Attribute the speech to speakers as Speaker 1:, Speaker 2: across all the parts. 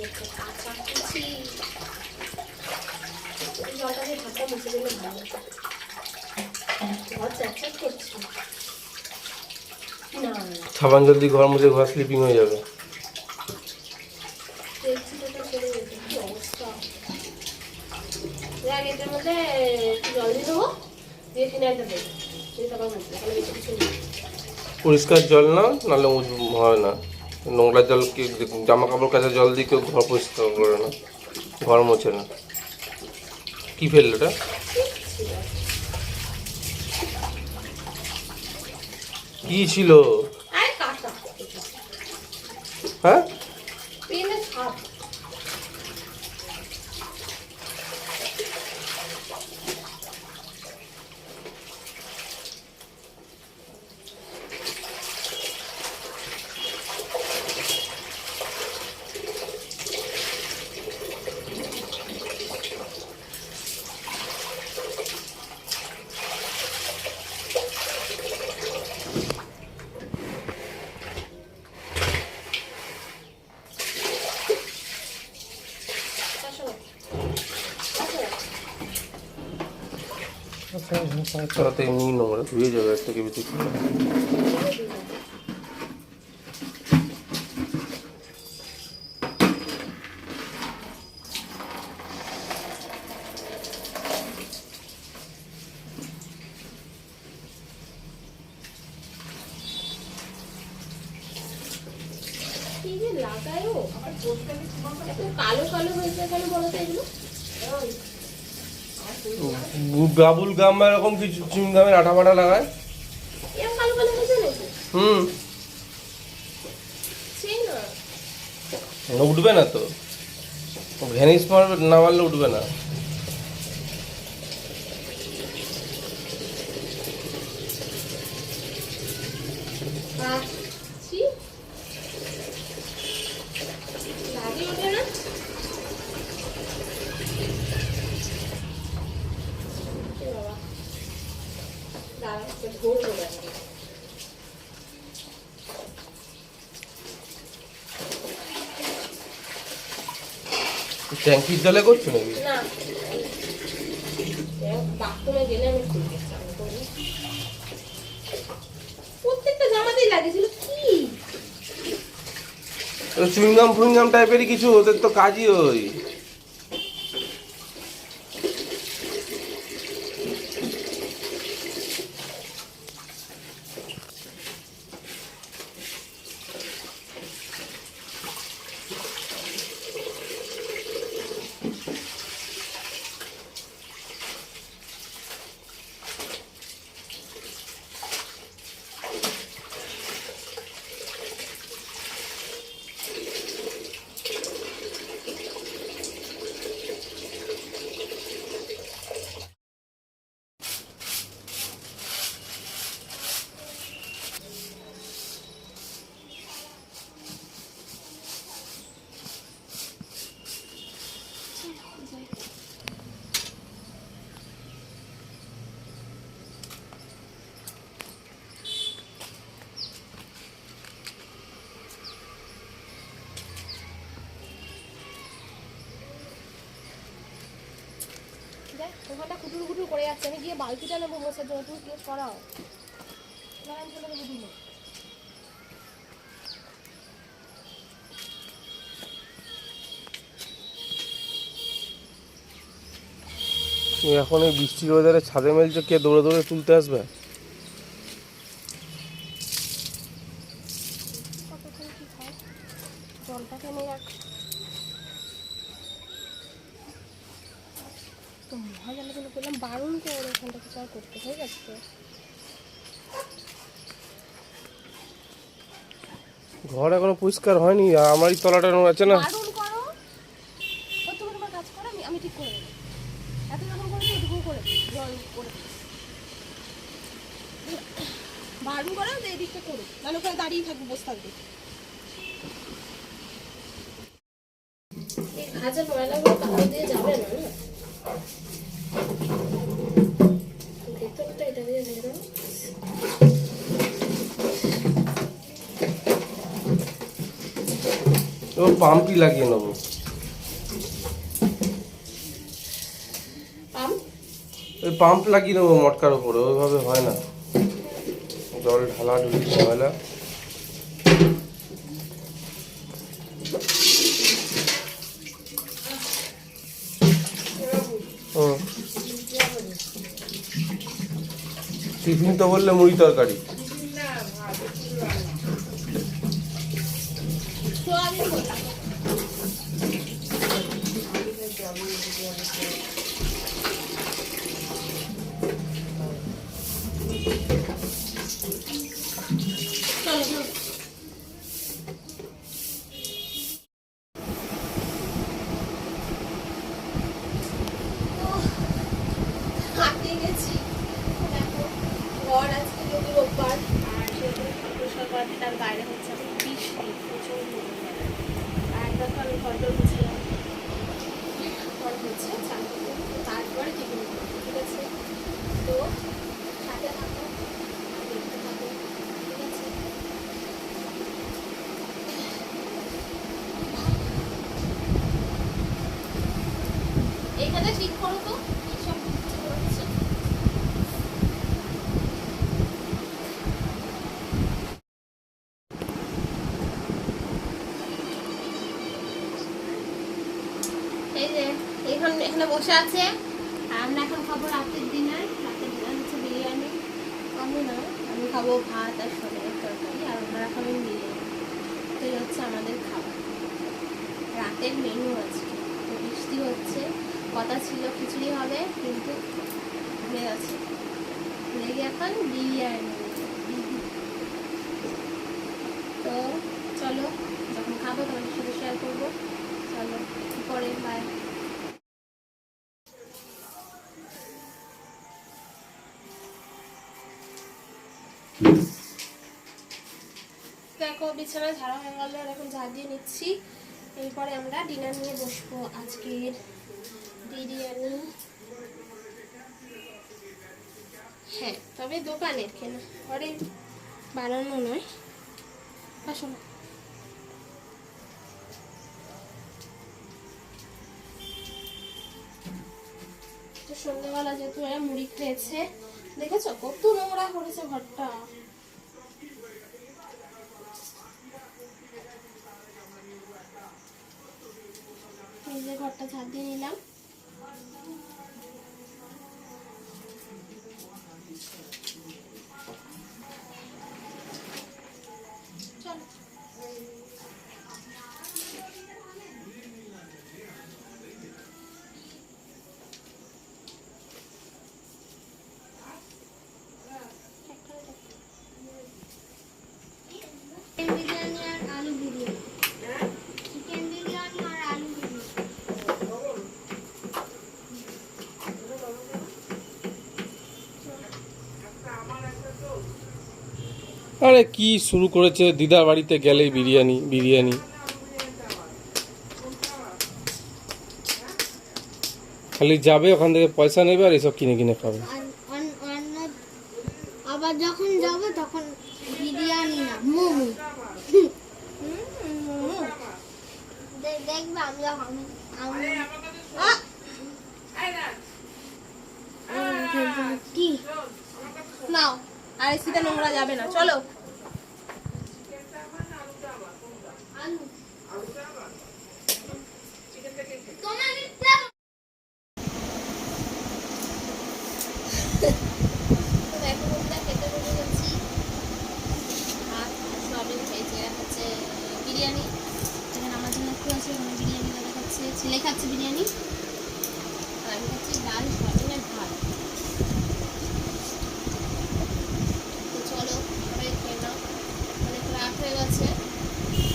Speaker 1: ঘর
Speaker 2: সাবান জলদি ঘর মুছে ঘর স্লিপিং হয়ে যাবে। পরিষ্কার জল না নাহলে হবে না। নোংরা জল কি জামা কাপড় কাচা জল দিয়ে কেউ ঘর পরিষ্কার করে না? ঘর মোছে না। কি ফেলল এটা? কি ছিল
Speaker 1: আরে কাটা
Speaker 2: হ্যাঁ
Speaker 1: পেনে ছাপ আসো
Speaker 2: তারা এমনি নোংরা ধুয়ে যাবে একটা কেবি থেকে
Speaker 1: কালো কালো হয়েছে কেন বলো তো এগুলো
Speaker 2: বাবুল গাম বা এরকম কিছু চুন আটা আঠা ফাটা লাগায়। হুম। উঠবে না তো। ঘেনিস মারবে না মারলে উঠবে না। ট্যাঙ্কির জলে করছ নাকি?
Speaker 1: না। বাথরুমে গেলে আমি খুলবো প্রত্যেকটা জামাতেই কি?
Speaker 2: চুইংগাম ফুইংগাম টাইপেরই কিছু ওদের তো কাজই ওই।
Speaker 1: ওখানটা কুটুর কুটুর করে যাচ্ছে। আমি গিয়ে বালতিটা নেব জন্য তুমি সরাও চলে
Speaker 2: এখন এই বৃষ্টির ওয়েদারে ছাদে মেলছে কে দৌড়ে দৌড়ে তুলতে আসবে?
Speaker 1: বারণ করে ওখানটা কিছু আর করতে হয়ে যাচ্ছে।
Speaker 2: ঘর এখনও পরিষ্কার হয়নি আর আমারই তলাটা নোংরা আছে না।
Speaker 1: আমি আমি ঠিক করে দেবো। এত যখন করেছি এটুকু করে জল করে বারণ করো যে এদিকটা করো নাহলে ওখানে দাঁড়িয়ে থাকব বসে থাকবে। ভাজা ময়লাগুলো কাপড় দিয়ে যাবে না না ভেতরটা এটা দিয়ে রেখে দেবো
Speaker 2: ও পাম্পই লাগিয়ে নেব।
Speaker 1: পাম্প
Speaker 2: ওই পাম্প লাগিয়ে নেব মটকার উপরে ওইভাবে হয় না। জল ঢালা ঢুলি ঝামেলা। টিফিন তো বললে মুড়ি তরকারি
Speaker 1: সোয়াবিন বলি। চলো, চলো। উহ, হাঁপিয়ে গেছি দেখো ঘর আজকে যদি রোববার আর সেরকম পরিষ্কার করাতে তার বাইরে হচ্ছে বৃষ্টি প্রচুর আর একবার তো আমি ঘরটা গুছিয়ে ঘর হচ্ছে চান করব। তারপরে টিফিন করব ঠিক আছে তো সাথে থাকো দেখতে থাকো ঠিক আছে এখানে ঠিক করো তো। এখন বসে আছে। আমরা এখন খাব রাতের ডিনার রাতের ডিনার হচ্ছে বিরিয়ানি। আমি না, আমি খাব ভাত আর সজনের তরকারি, আর ওনারা খাবেন বিরিয়ানি। তো হচ্ছে আমাদের খাবার। রাতের মেনু আছে তো বৃষ্টি হচ্ছে। কথা ছিল খিচুড়ি হবে, কিন্তু ভুলে গেছে। লেগে এখন বিরিয়ানি। তো চলো, যখন খাব তোমাদের সাথে শেয়ার করব। চলো, পরে বাই দেখো, বিছানা ঝাড়া হয়ে গেল এখন ঝাড় দিয়ে নিচ্ছি, এরপরে আমরা ডিনার নিয়ে বসবো আজকের বিরিয়ানি। হ্যাঁ তবে দোকানের কেনা? ঘরে বানানো নয়। আসো না। তো সন্ধ্যেবেলা যেহেতু এরা মুড়ি খেয়েছে, দেখেছ? কত নোংরা করেছে ঘরটা। এই যে ঘরটা ঝাড় দিয়ে নিলাম।
Speaker 3: আরে
Speaker 2: কি শুরু করেছে? দিদার বাড়িতে গেলেই বিরিয়ানি বিরিয়ানি। খালি যাবে ওখান থেকে পয়সা নেবে আর এসব কিনে কিনে খাবে।
Speaker 3: আবার যখন যাব তখন বিরিয়ানি না মোমো। দেখবে আমি আমি কি?
Speaker 1: নাও। আর এসিতে নোংরা যাবে না, চলো। বিরিয়ানি। আমার জন্য একটু আছে, ওখানে বিরিয়ানি দাদা খাচ্ছে ছেলে খাচ্ছে বিরিয়ানি আর আমি খাচ্ছি ডাল সয়াবিনের ভাত তো চলো সবাই খেয়ে নাও অনেক রাত হয়ে গেছে।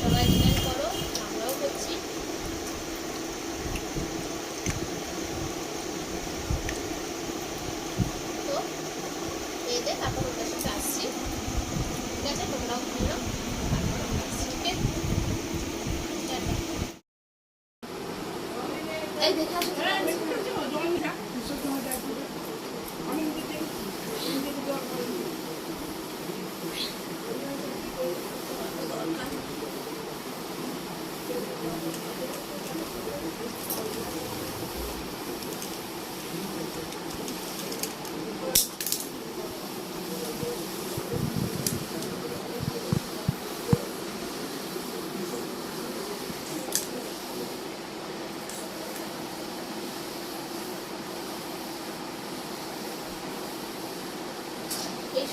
Speaker 1: সবাই ডিনার করো, আমরাও করছি। তো দিয়ে তারপর ওদের সাথে আসছি। ঠিক আছে, তোমরাও নাও, তারপর আমরা আসছি, ওকে? এই দেখা এই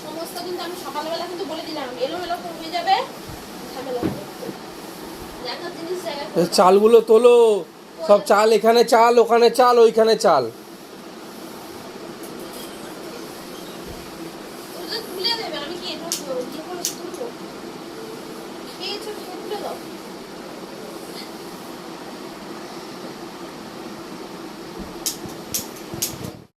Speaker 1: সমস্ত কিন্তু আমি সকালবেলা কিন্তু বলে দিলাম। এলো এলো হয়ে যাবে।
Speaker 2: চালগুলো তোলো সব চাল এখানে চাল ওখানে চাল ওইখানে চাল।